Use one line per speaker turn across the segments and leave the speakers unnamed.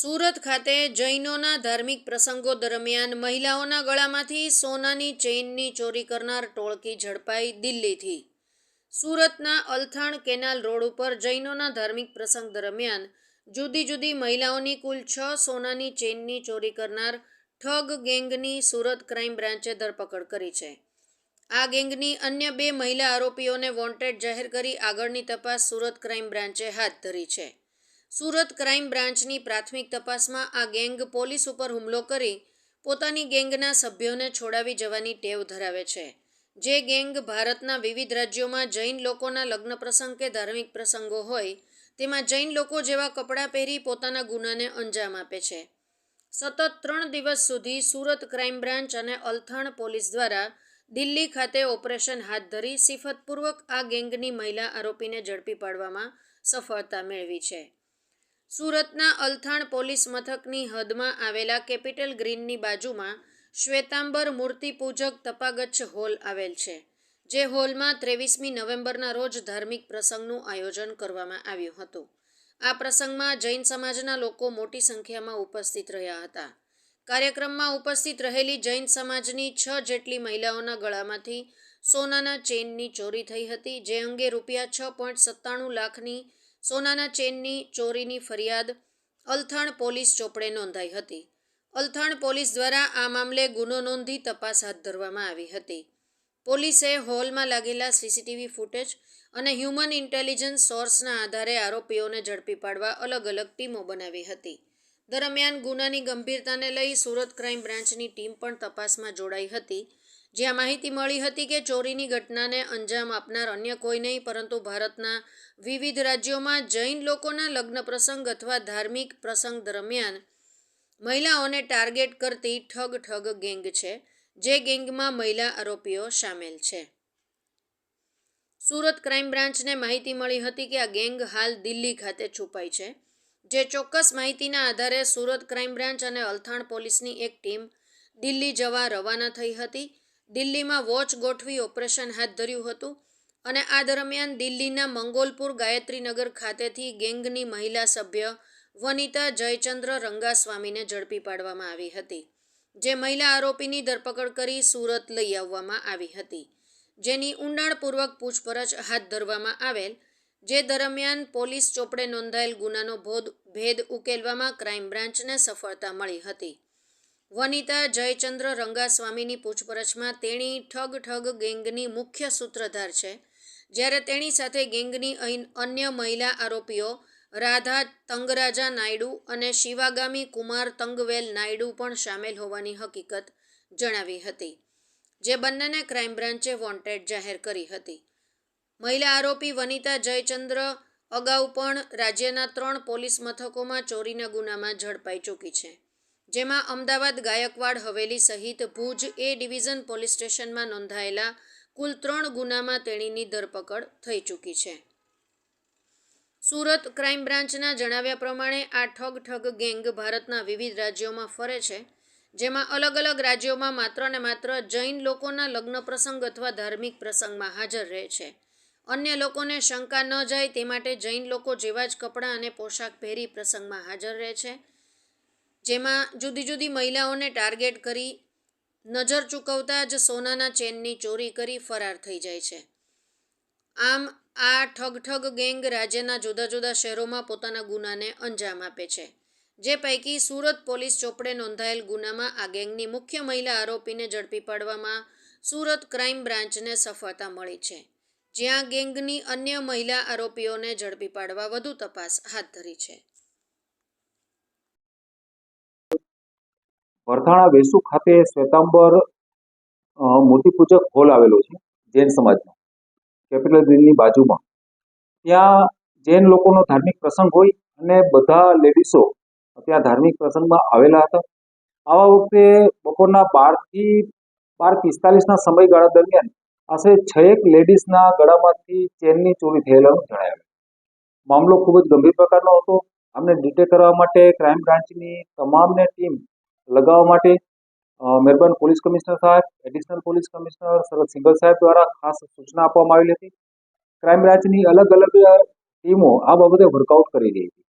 સુરત ખાતે જૈનોના ધાર્મિક પ્રસંગો દરમિયાન મહિલાઓના ગળામાંથી સોનાની ચેઇનની ચોરી કરનાર ટોળકી ઝડપાઈ દિલ્હીથી. સુરતના અલથાણ કેનાલ રોડ ઉપર જૈનોના ધાર્મિક પ્રસંગ દરમિયાન જુદી જુદી મહિલાઓની કુલ છ સોનાની ચેઇનની ચોરી કરનાર ઠગ ગેંગની સુરત ક્રાઇમ બ્રાન્ચે ધરપકડ કરી છે. આ ગેંગની અન્ય બે મહિલા આરોપીઓને વોન્ટેડ જાહેર કરી આગળની તપાસ સુરત ક્રાઇમ બ્રાન્ચે હાથ ધરી છે. સુરત ક્રાઇમ બ્રાન્ચની પ્રાથમિક તપાસમાં આ ગેંગ પોલીસ ઉપર હુમલો કરી પોતાની ગેંગના સભ્યોને છોડાવી જવાની ટેવ ધરાવે છે. જે ગેંગ ભારતના વિવિધ રાજ્યોમાં જૈન લોકોના લગ્ન પ્રસંગ કે ધાર્મિક પ્રસંગો હોય, તેમાં જૈન લોકો જેવા કપડાં પહેરી પોતાના ગુનાને અંજામ આપે છે. સતત ત્રણ દિવસ સુધી સુરત ક્રાઇમ બ્રાન્ચ અને અલથાણ પોલીસ દ્વારા દિલ્હી ખાતે ઓપરેશન હાથ ધરી સિફતપૂર્વક આ ગેંગની મહિલા આરોપીને ઝડપી પાડવામાં સફળતા મેળવી છે. સુરતના અલથાણ પોલીસ મથકની હદમાં આવેલા કેપિટલ ગ્રીનની બાજુમાં શ્વેતાંબર મૂર્તિપૂજક તપાગચ્છ હોલ આવેલ છે, જે હોલમાં ત્રેવીસમી નવેમ્બરના રોજ ધાર્મિક પ્રસંગનું આયોજન કરવામાં આવ્યું હતું. આ પ્રસંગમાં જૈન સમાજના લોકો મોટી સંખ્યામાં ઉપસ્થિત રહ્યા હતા. કાર્યક્રમમાં ઉપસ્થિત રહેલી જૈન સમાજની છ જેટલી મહિલાઓના ગળામાંથી સોનાના ચેઇનની ચોરી થઈ હતી, જે અંગે રૂપિયા છ પોઈન્ટ સત્તાણું લાખની સોનાના ચેનની ચોરીની ફરિયાદ અલથાણ પોલીસ ચોપડે નોંધાઈ હતી. અલથાણ પોલીસ દ્વારા આ મામલે ગુનો નોંધી તપાસ હાથ ધરવામાં આવી હતી. પોલીસે હોલમાં લાગેલા સીસીટીવી ફૂટેજ અને હ્યુમન ઇન્ટેલિજન્સ સોર્સના આધારે આરોપીઓને ઝડપી પાડવા અલગ અલગ ટીમો બનાવી હતી. દરમિયાન ગુનાની ગંભીરતાને લઈ સુરત ક્રાઇમ બ્રાન્ચની ટીમ પણ તપાસમાં જોડાઈ હતી. જ્યાં માહિતી મળી હતી કે ચોરીની ઘટનાને અંજામ આપનાર અન્ય કોઈ નહીં, પરંતુ ભારતના વિવિધ રાજ્યોમાં જૈન લોકોના લગ્ન પ્રસંગ અથવા ધાર્મિક પ્રસંગ દરમિયાન મહિલાઓને ટાર્ગેટ કરતી ઠગ ઠગ ગેંગ છે, જે ગેંગમાં મહિલા આરોપીઓ સામેલ છે. સુરત ક્રાઇમ બ્રાન્ચને માહિતી મળી હતી કે આ ગેંગ હાલ દિલ્હી ખાતે છુપાઈ છે, જે ચોક્કસ માહિતીના આધારે સુરત ક્રાઇમ બ્રાન્ચ અને અલથાણ પોલીસની એક ટીમ દિલ્હી જવા રવાના થઈ હતી. દિલ્હીમાં વોચ ગોઠવી ઓપરેશન હાથ ધર્યું હતું અને આ દરમિયાન દિલ્હીના મંગોલપુર ગાયત્રીનગર ખાતેથી ગેંગની મહિલા સભ્ય વનિતા જયચંદ્ર રંગાસ્વામીને ઝડપી પાડવામાં આવી હતી, જે મહિલા આરોપીની ધરપકડ કરી સુરત લઈ આવવામાં આવી હતી. જેની ઊંડાણપૂર્વક પૂછપરછ હાથ ધરવામાં આવેલ, જે દરમિયાન પોલીસ ચોપડે નોંધાયેલ ગુનાનો ભોદ ભેદ ઉકેલવામાં ક્રાઇમ બ્રાન્ચને સફળતા મળી હતી. વનિતા જયચંદ્ર રંગાસ્વામીની પૂછપરછમાં તેણી ઠગ ઠગ ગેંગની મુખ્ય સૂત્રધાર છે. જ્યારે તેણી સાથે ગેંગની અન્ય મહિલા આરોપીઓ રાધા તંગરાજા નાયડુ અને શિવાગામી કુમાર તંગવેલ નાયડુ પણ સામેલ હોવાની હકીકત જણાવી હતી, જે બંનેને ક્રાઇમ બ્રાન્ચે વોન્ટેડ જાહેર કરી હતી. મહિલા આરોપી વનિતા જયચંદ્ર અગાઉ પણ રાજ્યના ત્રણ પોલીસ મથકોમાં ચોરીના ગુનામાં ઝડપાઈ ચૂકી છે. જેમાં અમદાવાદ ગાયકવાડ હવેલી સહિત ભુજ એ ડિવિઝન પોલીસ સ્ટેશનમાં નોંધાયેલા કુલ ત્રણ ગુનામાં તેણીની ધરપકડ થઈ ચૂકી છે. સુરત ક્રાઇમ બ્રાન્ચના જણાવ્યા પ્રમાણે આ ઠગ ઠગ ગેંગ ભારતના વિવિધ રાજ્યોમાં ફરે છે, જેમાં અલગ અલગ રાજ્યોમાં માત્ર ને માત્ર જૈન લોકોના લગ્ન પ્રસંગ અથવા ધાર્મિક પ્રસંગમાં હાજર રહે છે. અન્ય લોકોને શંકા ન જાય તે માટે જૈન લોકો જેવા જ કપડાં અને પોશાક પહેરી પ્રસંગમાં હાજર રહે છે. જેમાં જુદી જુદી મહિલાઓને ટાર્ગેટ કરી નજર ચૂકવતા જ સોનાના ચેનની ચોરી કરી ફરાર થઈ જાય છે. આમ, આ ઠગ ઠગ ગેંગ રાજ્યના જુદા જુદા શહેરોમાં પોતાના ગુનાને અંજામ આપે છે. જે પૈકી સુરત પોલીસ ચોપડે નોંધાયેલ ગુનામાં આ ગેંગની મુખ્ય મહિલા આરોપીને ઝડપી પાડવામાં સુરત ક્રાઇમ બ્રાન્ચને સફળતા મળી છે. જ્યાં ગેંગની અન્ય મહિલા આરોપીઓને ઝડપી પાડવા વધુ તપાસ હાથ ધરી છે.
વરથાણા વેસુ ખાતે શ્વેતાંબર મૂર્તિપૂજક હોલ આવેલો છે, જૈન સમાજનો કેપિટલ ગ્રીનની બાજુમાં. ત્યાં જૈન લોકોનો ધાર્મિક પ્રસંગ હોય અને બધા લેડીસો ત્યાં ધાર્મિક પ્રસંગમાં આવેલા હતા. આવા વખતે બપોરના બારથી, બાર પિસ્તાલીસના સમયગાળા દરમિયાન આશરે એક લેડીઝના ગળામાંથી ચેનની ચોરી થયેલાનું જણાવ્યું મામલો ખૂબ જ ગંભીર પ્રકારનો હતો. આમને ડિટેક્ટ કરવા માટે ક્રાઇમ બ્રાન્ચની તમામને ટીમ લગાવવા માટે મેરબન પોલીસ કમિશનર સાહેબ additional police commissioner Sharad Singhal સાહેબ દ્વારા ખાસ સૂચના આપવામાં આવેલી હતી. ક્રાઇમ બ્રાન્ચની અલગ અલગ ટીમો આ બાબતે વર્કઆઉટ કરી રહી હતી.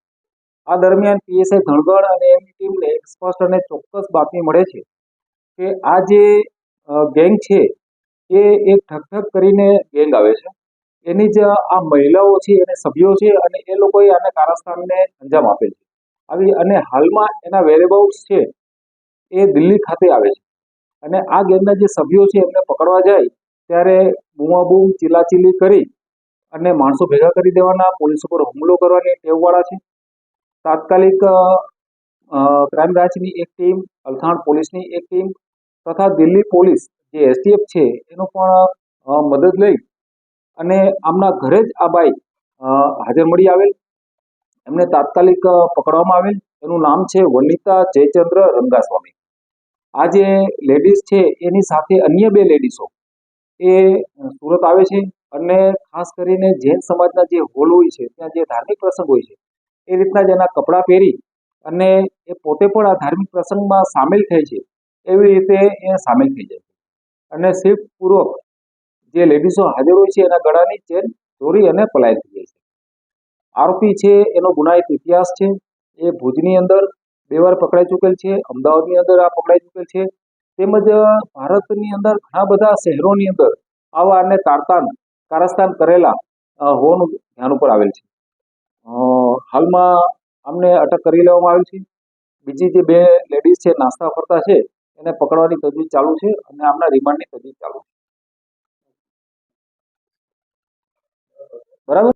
આ દરમિયાન પીએસઆઈ ધણગડ અને એમની ટીમને સ્પષ્ટ અને ચોક્કસ બાતમી મળે છે કે આ જે ગેંગ છે, એ એક ઠકઠક ઠક કરીને ગેંગ આવે છે. એની જે આ મહિલાઓ છે, એને સભ્યો છે અને એ લોકોએ આને કારસ્તાનને અંજામ આપેલ છે. આવી અને હાલમાં એના વેરેબાઉટ્સ છે એ દિલ્હી ખાતે આવે છે. અને આ ગેંગના જે સભ્યો છે એમને પકડવા જાય, ત્યારે બૂમાબૂમ, ચીલાચીલી કરી અને માણસો ભેગા કરી દેવાના. પોલીસ ઉપર હુમલો કરવાની ટેવવાળા છે. તાત્કાલિક ક્રાઇમ બ્રાન્ચની એક ટીમ, અલથાણ પોલીસની એક ટીમ તથા દિલ્હી પોલીસ જે એસટીએફ છે એનો પણ મદદ લઈ અને આમના ઘરે જ આ બાઈ હાજર મળી આવેલ. એમને તાત્કાલિક પકડવામાં આવેલ. એનું નામ છે વનિતા જયચંદ્ર રંગાસ્વામી. આ જે લેડીઝ છે, એની સાથે અન્ય બે લેડીઝો એ સુરત આવે છે અને ખાસ કરીને જૈન સમાજના જે હોલ હોય છે, ત્યાં જે ધાર્મિક પ્રસંગ હોય છે, એ રીતના જ એના કપડાં પહેરી અને એ પોતે પણ આ ધાર્મિક પ્રસંગમાં સામેલ થાય છે, એવી રીતે એ સામેલ થઈ જાય છે. અને શિફ્ટપૂર્વક જે લેડીઝો હાજર હોય છે, એના ગળાની ચેન ચોરી અને પલાયન થઈ જાય છે. આરોપી છે, એનો ગુનાહિત ઇતિહાસ છે, એ ભુજની અંદર બે વાર પકડાઈ ચૂકેલ છે, અમદાવાદની અંદર આ પકડાઈ ચૂકેલ છે. તેમજ ભારતની અંદર ઘણા બધા શહેરોની અંદર આવા અને તારતાન, કારસ્તાન કરેલા હોવાનું ધ્યાન ઉપર આવેલ છે. હાલમાં આમને અટક કરી લેવામાં આવી છે. બીજી જે બે લેડીઝ છે, નાસ્તા ફરતા છે, એને પકડવાની તજવીજ ચાલુ છે અને આમના રિમાન્ડની તજવીજ ચાલુ છે. બરાબર?